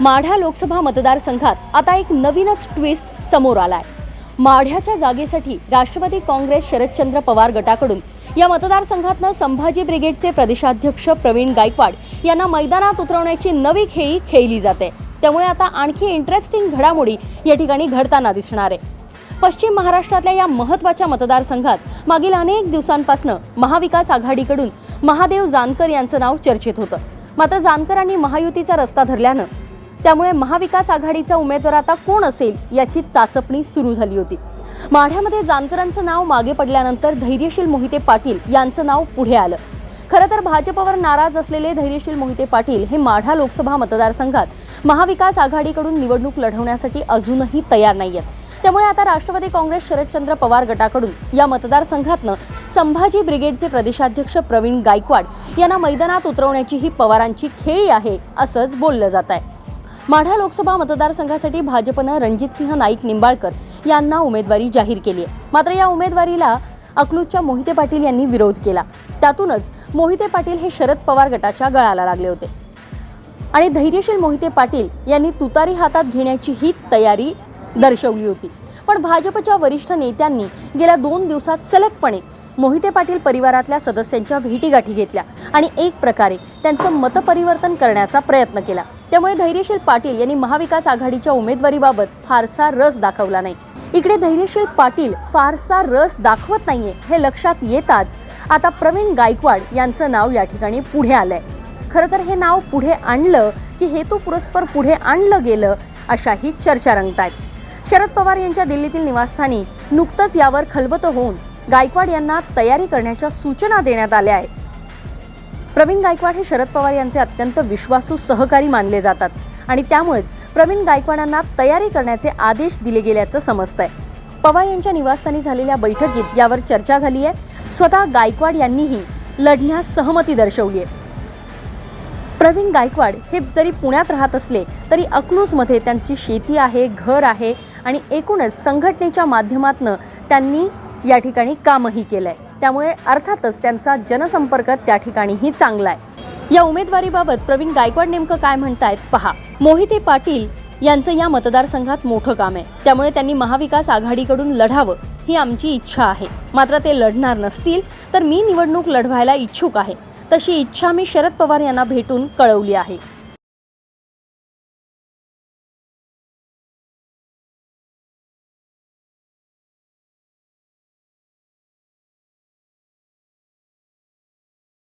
माढ्या लोकसभा मतदारसंघात आता एक नवीनच ट्विस्ट समोर आलाय. माढ्याच्या जागेसाठी राष्ट्रवादी काँग्रेस शरदचंद्र पवार गटाकडून या मतदारसंघातनं संभाजी ब्रिगेडचे प्रदेशाध्यक्ष प्रवीण गायकवाड यांना मैदानात उतरवण्याची नवी खेळी खेळली जाते. त्यामुळे आता आणखी इंटरेस्टिंग घडामोडी या ठिकाणी घडताना दिसणार आहे. पश्चिम महाराष्ट्रातल्या या महत्त्वाच्या मतदारसंघात मागील अनेक दिवसांपासून महाविकास आघाडीकडून महादेव जानकर यांचं नाव चर्चेत होतं. मात्र जानकरांनी महायुतीचा रस्ता धरल्यानं त्यामुळे महाविकास आघाडीचा उमेदवार आता कोण असेल याची चाचपणी सुरू झाली होती. माढ्यामध्ये जानकरांचं नाव मागे पडल्यानंतर धैर्यशील मोहिते पाटील यांचं नाव पुढे आलं. खरं तर भाजपवर नाराज असलेले धैर्यशील मोहिते पाटील हे माढा लोकसभा मतदारसंघात महाविकास आघाडीकडून निवडणूक लढवण्यासाठी अजूनही तयार नाही आहेत त्यामुळे आता राष्ट्रवादी काँग्रेस शरदचंद्र पवार गटाकडून या मतदारसंघातनं संभाजी ब्रिगेडचे प्रदेशाध्यक्ष प्रवीण गायकवाड यांना मैदानात उतरवण्याची ही पवारांची खेळी आहे असंच बोललं जात आहे माढा लोकसभा मतदारसंघासाठी भाजपनं रणजितसिंह नाईक निंबाळकर यांना उमेदवारी जाहीर केली आहे. मात्र या उमेदवारीला अकलूजच्या मोहिते पाटील यांनी विरोध केला. त्यातूनच मोहिते पाटील हे शरद पवार गटाच्या गळाला लागले होते. आणि धैर्यशील मोहिते पाटील यांनी तुतारी हातात घेण्याची ही तयारी दर्शवली होती. पण भाजपच्या वरिष्ठ नेत्यांनी गेल्या दोन दिवसात सलगपणे मोहिते पाटील परिवारातल्या सदस्यांच्या भेटीगाठी घेतल्या आणि एक प्रकारे त्यांचं मतपरिवर्तन करण्याचा प्रयत्न केला. त्यामुळे धैर्यशील पाटील यांनी महाविकास आघाडीच्या उमेदवारीबाबत फारसा रस दाखवला नाही. इकडे धैर्यशील पाटील फारसा रस दाखवत नाहीये हे लक्षात येताच आता प्रवीण गायकवाड यांचं नाव या ठिकाणी पुढे आलंय. खरं तर हे नाव पुढे आणलं की हेतू पुरस्पर पुढे आणलं गेलं अशाही चर्चा रंगतायत. शरद पवार यांच्या दिल्लीतील निवासस्थानी नुकतंच यावर खलबत होऊन गायकवाड यांना तयारी करण्याच्या सूचना देण्यात आल्या आहेत. प्रवीण गायकवाड हे शरद पवार यांचे अत्यंत विश्वासू सहकारी मानले जातात आणि त्यामुळेच प्रवीण गायकवाडांना तयारी करण्याचे आदेश दिले गेल्याचं समजतंय. पवार यांच्या निवासस्थानी झालेल्या बैठकीत यावर चर्चा झाली आहे स्वतः गायकवाड यांनीही लढण्यास सहमती दर्शवली आहे प्रवीण गायकवाड हे जरी पुण्यात राहत असले तरी अकलूजमध्ये त्यांची शेती आहे घर आहे आणि एकूणच संघटनेच्या माध्यमातून त्यांनी या ठिकाणी कामही केलं आहे त्यामुळे अर्थातच त्यांचा जनसंपर्क त्या ठिकाणीही चांगला आहे या उमेदवारीबाबत प्रवीण गायकवाड नेमकं काय म्हणतायत पहा. मोहिते पाटील यांचं या मतदारसंघात मोठं काम आहे. त्यामुळे त्यांनी महाविकास आघाडीकडून लढावं ही आमची इच्छा आहे. मात्र ते लढणार नसतील तर मी निवडणूक लढवायला इच्छुक आहे. तशी इच्छा मी शरद पवार यांना भेटून कळवली आहे.